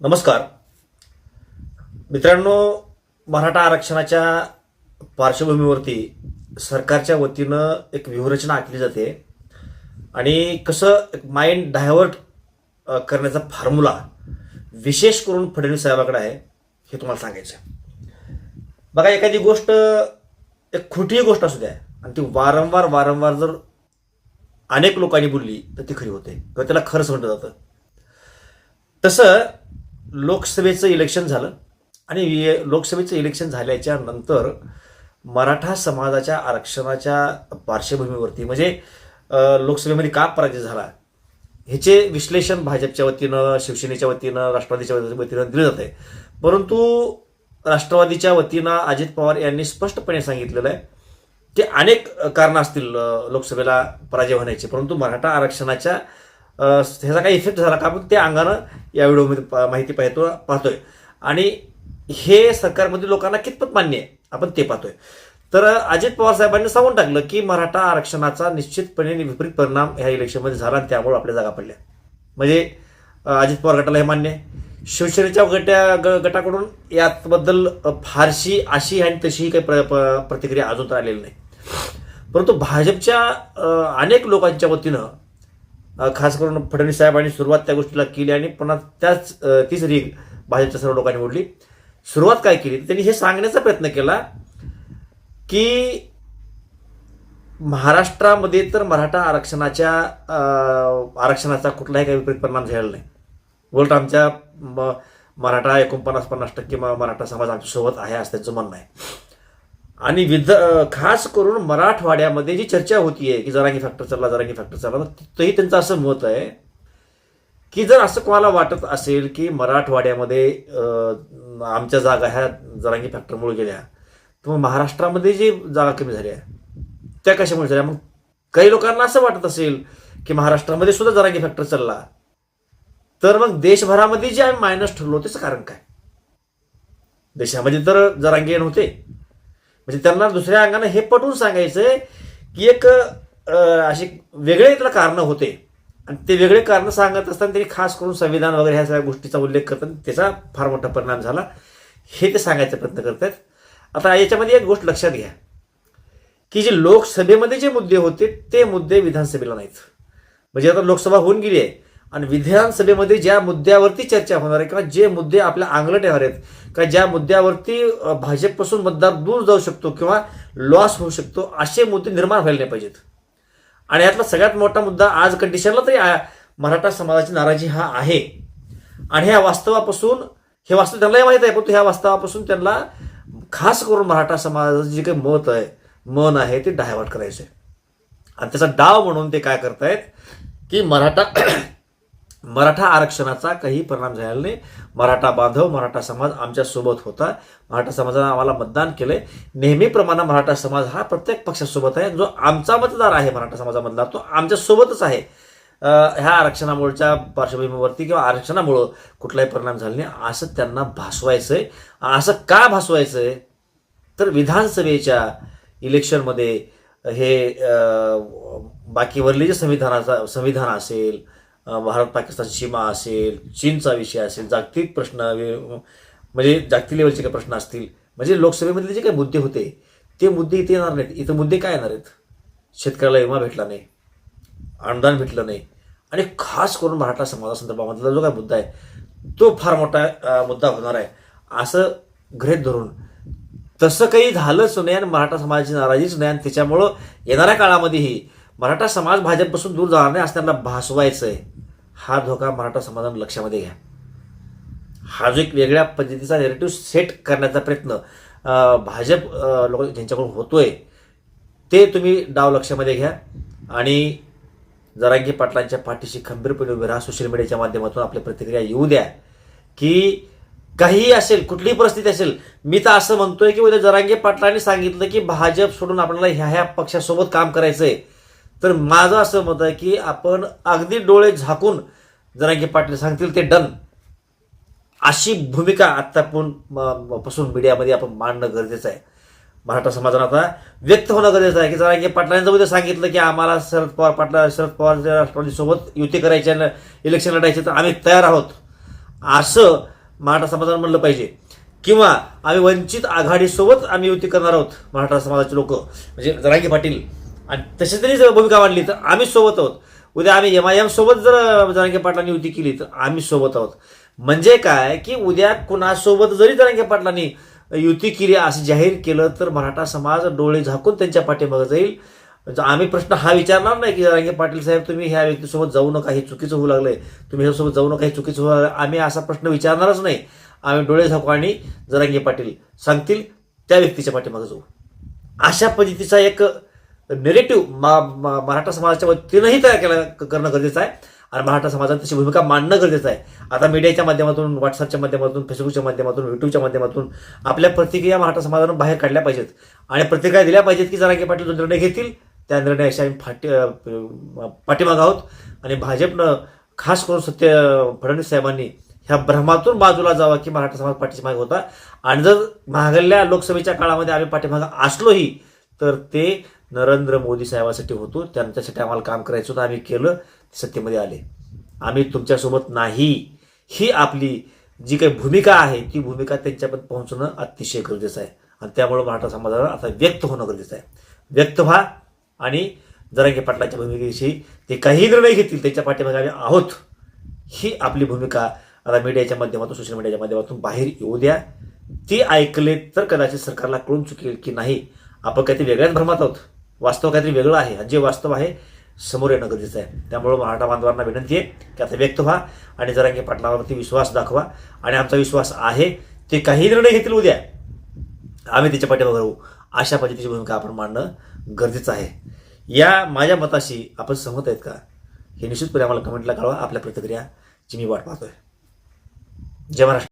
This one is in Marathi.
नमस्कार. मित्रांनो मराठा आरक्षणाच्या पार्श्वभूमीवरती सरकारच्या वतीनं एक व्यूहरचना आखली जाते. आणि कसं एक माइंड डायव्हर्ट करण्याचा फॉर्म्युला विशेष करून फडणवीस साहेबाकडे आहे हे तुम्हाला सांगायचं आहे. बघा एखादी गोष्ट एक खोटीही गोष्ट असू द्या आणि ती वारंवार वारंवार जर अनेक लोकांनी बोलली तर ती खरी होते. किंवा त्याला खरं समजलं जातं. तसं लोकसभेचं इलेक्शन झालं. आणि लोकसभेचं इलेक्शन झाल्याच्यानंतर मराठा समाजाच्या आरक्षणाच्या पार्श्वभूमीवरती म्हणजे लोकसभेमध्ये का पराजय झाला? ह्याचे विश्लेषण भाजपच्या वतीनं शिवसेनेच्या वतीनं राष्ट्रवादीच्या वतीनं दिलं जात आहे परंतु राष्ट्रवादीच्या वतीनं अजित पवार यांनी स्पष्टपणे सांगितलेलं आहे की अनेक कारणं असतील लोकसभेला पराजय होण्याची. परंतु मराठा आरक्षणाच्या ह्याचा काही इफेक्ट झाला का? आपण त्या अंगानं या व्हिडिओमध्ये माहिती पाहतो पाहतोय. आणि हे सरकारमध्ये लोकांना कितपत मान्य आहे? आपण ते पाहतोय. तर अजित पवार साहेबांनी सांगून टाकलं की मराठा आरक्षणाचा निश्चितपणे विपरीत परिणाम ह्या इलेक्शनमध्ये झाला आणि त्यामुळे आपल्या जागा पडल्या. म्हणजे अजित पवार गटाला हे मान्य आहे. शिवसेनेच्या गट्या ग- गटाकडून याबद्दल फारशी अशी आणि तशीही काही प्र- प- प्रतिक्रिया अजून तर आलेली नाही. परंतु भाजपच्या अनेक लोकांच्या वतीनं खास करून फडणवीस साहेबांनी सुरुवात त्या गोष्टीला केली आणि पुन्हा त्याच तीच रीग भाजपच्या सर्व लोकांनी ओढली सुरुवात काय केली? त्यांनी हे सांगण्याचा प्रयत्न केला की महाराष्ट्रामध्ये तर मराठा आरक्षणाच्या आरक्षणाचा कुठलाही काही विपरीत परिणाम झालेला नाही. उलट आमच्या म- मराठा एकोणपन्नास पन्नास टक्के मराठा समाज आमच्यासोबत आहे असं त्यांचं म्हणणं आहे. आणि विध खास करून मराठवाड्यामध्ये जी चर्चा होतीये की जरांगी फॅक्टर चालला जरांगी फॅक्टर चालला तर त्यांचं असं मत आहे की जर असं कोणाला वाटत असेल की मराठवाड्यामध्ये आमच्या जागा ह्या जरांगी फॅक्टरमुळे गेल्या तर मग महाराष्ट्रामध्ये जी जागा कमी झाल्या त्या कशामुळे झाल्या? मग काही लोकांना असं वाटत असेल की महाराष्ट्रामध्ये सुद्धा जरांगी फॅक्टर चालला तर मग देशभरामध्ये जे आम्ही मायनस ठरलो त्याचं कारण काय? देशामध्ये तर जरांगी नव्हते. म्हणजे त्यांना दुसऱ्या अंगाने हे पटवून सांगायचं की एक अशी वेगळे त्याला कारणं होते. आणि ते वेगळे कारणं सांगत असताना त्यांनी खास करून संविधान वगैरे ह्या सगळ्या गोष्टीचा उल्लेख करतात त्याचा फार मोठा परिणाम झाला. हे ते सांगायचा प्रयत्न करतात आता याच्यामध्ये एक गोष्ट लक्षात घ्या की जे लोकसभेमध्ये जे मुद्दे होते ते मुद्दे विधानसभेला नाहीत. म्हणजे आता लोकसभा होऊन गेली आहे. आणि विधानसभेमध्ये ज्या मुद्द्यावरती चर्चा होणार आहे किंवा जे मुद्दे आपल्या अंगलट येणार आहेत का ज्या मुद्द्यावरती भाजपपासून मतदार दूर जाऊ शकतो किंवा लॉस होऊ शकतो असे मुद्दे निर्माण व्हायला नाही पाहिजेत. आणि यातला सगळ्यात मोठा मुद्दा आज कंडिशनला तरी मराठा समाजाची नाराजी हा आहे. आणि ह्या वास्तवापासून हे वास्तव त्यांनाही माहीत आहे परंतु ह्या वास्तवापासून त्यांना खास करून मराठा समाजाचं जे काही मत आहे मन आहे ते डायव्हर्ट करायचं आहे आणि त्याचा डाव म्हणून ते काय करतायत की मराठा मराठा आरक्षणाचा काही परिणाम झालेला नाही. मराठा बांधव मराठा समाज आमच्यासोबत होता. मराठा समाजानं आम्हाला मतदान केलंय. नेहमीप्रमाणे मराठा समाज हा प्रत्येक पक्षासोबत आहे. जो आमचा मतदार आहे मराठा समाजामधला तो आमच्यासोबतच आहे. ह्या आरक्षणामुळच्या पार्श्वभूमीवरती किंवा आरक्षणामुळं कुठलाही परिणाम झाला नाही. असं त्यांना भासवायचं आहे असं का भासवायचं आहे तर विधानसभेच्या इलेक्शनमध्ये हे बाकीवरली जे संविधानाचा संविधान असेल भारत पाकिस्तान सीमा असेल चीनचा विषय असेल जागतिक प्रश्न म्हणजे जागतिक लेवलचे काही प्रश्न असतील म्हणजे लोकसभेमधले जे काही मुद्दे होते ते मुद्दे इथे येणार नाहीत. इथं मुद्दे काय येणार आहेत? शेतकऱ्याला विमा भेटला नाही अनुदान भेटलं नाही आणि खास करून मराठा समाजासंदर्भामधला जो काय मुद्दा आहे तो फार मोठा मुद्दा होणार आहे. असं घरेत धरून तसं काही झालंच नाही आणि मराठा समाजाची नाराजीच नाही आणि त्याच्यामुळं येणाऱ्या काळामध्येही मराठा समाज भाजपपासून दूर जाणार नाही असं त्यांना भासवायचं आहे हा धोका मराठा समाजानं लक्षामध्ये घ्या. हा जो एक वेगळ्या पद्धतीचा नेरेटिव्ह सेट करण्याचा प्रयत्न भाजप लोक ज्यांच्याकडून होतोय ते तुम्ही डाव लक्षामध्ये घ्या. आणि जरांगी पाटलांच्या पाठीशी खंबीरपणे उभे राहा सोशल मीडियाच्या माध्यमातून आपल्या प्रतिक्रिया येऊ द्या. की काहीही असेल कुठलीही परिस्थिती असेल मी तर असं म्हणतोय की उद्या जरांगे पाटलांनी सांगितलं की भाजप सोडून आपल्याला ह्या ह्या पक्षासोबत काम करायचं आहे तर माझं असं मत आहे की आपण अगदी डोळे झाकून जरांगे पाटील सांगतील ते डन. अशी भूमिका आत्ता पण पासून मीडियामध्ये आपण मांडणं गरजेचं आहे. मराठा समाजानं आता व्यक्त होणं गरजेचं आहे की जरा की मध्ये सांगितलं की आम्हाला शरद पवार पाटला शरद पवार राष्ट्रवादीसोबत युती करायची आणि इलेक्शन लढायचे तर आम्ही तयार आहोत. असं मराठा समाजानं म्हणलं पाहिजे. किंवा आम्ही वंचित आघाडीसोबत आम्ही युती करणार आहोत मराठा समाजाचे लोक. म्हणजे जरांगी पाटील आणि तशी तरी जर भूमिका मांडली तर आम्ही सोबत आहोत. उद्या आम्ही एम आय एम सोबत जर जरांगे पाटलांनी युती केली तर आम्ही सोबत आहोत. म्हणजे काय की उद्या कुणासोबत जरी जरांगे पाटलांनी युती केली असं जाहीर केलं तर मराठा समाज डोळे झाकून त्यांच्या पाठीमागे जाईल. आम्ही प्रश्न हा विचारणार नाही की जरांगे पाटील साहेब तुम्ही ह्या व्यक्तीसोबत जाऊ नका हे चुकीचं होऊ लागलंय. तुम्ही ह्यासोबत जाऊ नका हे चुकीचं होऊ लागलं आम्ही असा प्रश्न विचारणारच नाही. आम्ही डोळे झाकू आणि जरांगे पाटील सांगतील त्या व्यक्तीच्या पाठीमागे जाऊ. अशा पद्धतीचा एक नेरेटिव्ह मराठा समाजाच्या वतीनंही तयार केला करणं गरजेचं आहे. आणि मराठा समाजात तशी भूमिका मांडणं गरजेचं आहे. आता मीडियाच्या माध्यमातून व्हॉट्सअपच्या माध्यमातून फेसबुकच्या माध्यमातून युट्यूबच्या माध्यमातून आपल्या प्रतिक्रिया मराठा समाजानं बाहेर काढल्या पाहिजेत. आणि प्रतिक्रिया दिल्या पाहिजेत की जरांगे पाटील जो निर्णय घेतील त्या निर्णयाशी आम्ही फाटी पाठीमाग आहोत. आणि भाजपनं खास करून सत्य फडणवीस साहेबांनी ह्या भ्रमातून बाजूला जावा की मराठा समाज पाठीशीमाग होता. आणि जर मागल्या लोकसभेच्या काळामध्ये आम्ही पाठीमागं असलोही तर ते नरेंद्र मोदी साहेबासाठी होतो. त्यांच्यासाठी आम्हाला काम करायचं होतं. आम्ही केलं. सत्तेमध्ये आले. आम्ही तुमच्यासोबत नाही. ही आपली जी काही भूमिका आहे ती भूमिका त्यांच्यापर्यंत पोहोचणं अतिशय गरजेचं आहे. आणि त्यामुळे मराठा समाजाला आता व्यक्त होणं गरजेचं आहे. व्यक्त व्हा आणि जरांगे पाटलाच्या भूमिकेविषयी ते काही निर्णय घेतील त्यांच्या पाठीमागे आम्ही आहोत. ही आपली भूमिका आता मीडियाच्या माध्यमातून सोशल मीडियाच्या माध्यमातून बाहेर येऊ द्या. ती ऐकले तर कदाचित सरकारला कळून चुकेल की नाही. आपण काहीतरी वेगळ्याच भ्रमात आहोत. वास्तव काहीतरी वेगळं आहे. आणि जे वास्तव आहे समोर येणं गरजेचं आहे. त्यामुळं मराठा बांधवांना विनंती आहे की आता व्यक्त व्हा आणि जरांगे पाटलावरती विश्वास दाखवा. आणि आमचा विश्वास आहे ते काही निर्णय घेतील उद्या. आम्ही त्याच्या पाठीमागे राहू. अशा पद्धतीची भूमिका आपण मांडणं गरजेचं आहे. या माझ्या मताशी आपण सहमत आहेत का? हे निश्चितपणे आम्हाला कमेंटला कळवा. आपल्या प्रतिक्रियाची मी वाट पाहतोय. जय महाराष्ट्र.